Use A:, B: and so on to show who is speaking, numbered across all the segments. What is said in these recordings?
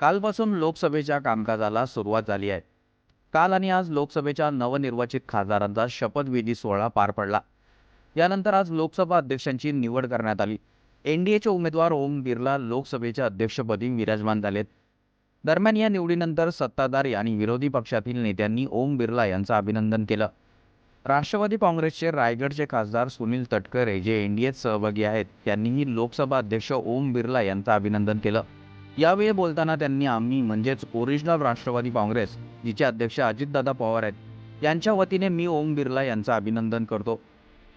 A: कालपासून लोकसभेच्या कामकाजाला सुरुवात झाली आहे. काल आणि आज लोकसभेच्या नवनिर्वाचित खासदारांचा शपथविधी सोहळा पार पडला. यानंतर आज लोकसभा अध्यक्षांची निवड करण्यात आली. एन डी एचे उमेदवार ओम बिर्ला लोकसभेच्या अध्यक्षपदी विराजमान झालेत. दरम्यान या निवडीनंतर सत्ताधारी आणि विरोधी पक्षातील नेत्यांनी ओम बिर्ला यांचं अभिनंदन केलं. राष्ट्रवादी काँग्रेसचे रायगडचे खासदार सुनील तटकरे जे एन डी एत सहभागी आहेत त्यांनीही लोकसभा अध्यक्ष ओम बिर्ला यांचं अभिनंदन केलं. यावेळी बोलताना त्यांनी आम्ही म्हणजेच ओरिजिनल राष्ट्रवादी काँग्रेस जिचे अध्यक्ष अजितदादा पवार आहेत यांच्या वतीने मी ओम बिर्ला यांचं अभिनंदन करतो.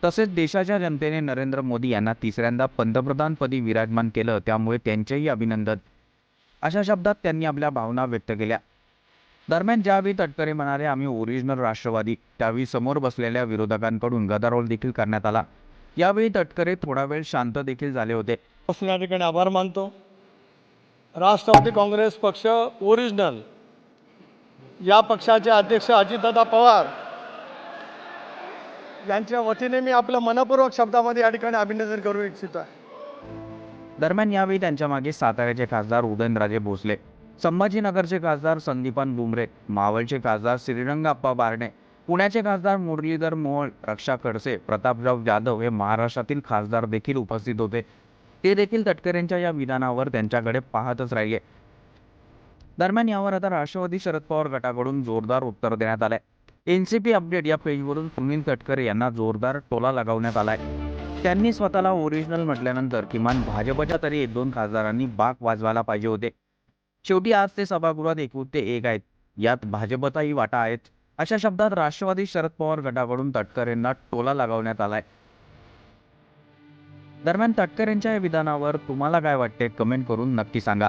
A: तसेच देशाच्या जनतेने नरेंद्र मोदी यांना तिसऱ्यांदा पंतप्रधानपदी विराजमान केलं त्यामुळे त्यांचेही अभिनंदन. अशा शब्दात त्यांनी आपल्या भावना व्यक्त केल्या. दरम्यान ज्यावेळी तटकरे म्हणाले आम्ही ओरिजिनल राष्ट्रवादी त्यावेळी समोर बसलेल्या विरोधकांकडून गदारोळ देखील करण्यात आला. यावेळी तटकरे थोडा वेळ शांत देखील झाले होते.
B: या ठिकाणी आभार मानतो. राष्ट्रवादी काँग्रेस पक्ष ओरिजिनल. या पक्षाचे अध्यक्ष अजितदादा पवार. यांच्या वतीने मी आपलं मनपूर्वक शब्दामध्ये या ठिकाणी अभिनंदन करू इच्छितो. आहे
A: दरम्यान यावेळी त्यांच्या मागे साताऱ्याचे खासदार उदयनराजे भोसले संभाजीनगरचे खासदार संदीपान बुमरे मावळचे खासदार श्रीरंगाप्पा बारणे पुण्याचे खासदार मुरलीधर मोहोळ रक्षा खडसे प्रतापराव जाधव हे महाराष्ट्रातील खासदार देखील उपस्थित होते. ते देखील तटकरेंच्या या विधानावर त्यांच्याकडे पाहतच राहिले. दरम्यान यावर आता राष्ट्रवादी शरद पवार गटाकडून जोरदार उत्तर देण्यात आलंय. एनसीपी अपडेट या पेजवरून सुनील तटकरे यांना जोरदार टोला लगावण्यात आलाय. त्यांनी स्वतःला ओरिजिनल म्हटल्यानंतर किमान भाजपच्या तरी एक दोन खासदारांनी बाक वाजवायला पाहिजे होते. शेवटी आज ते सभागृहात एकूण ते एक आहेत. यात भाजपचाही वाटा आहेत. अशा शब्दात राष्ट्रवादी शरद पवार गटाकडून तटकरेंना टोला लगावण्यात आलाय. दरम्यान तटकरेंच्या या विधानावर तुम्हाला काय वाटते कमेंट करून नक्की सांगा.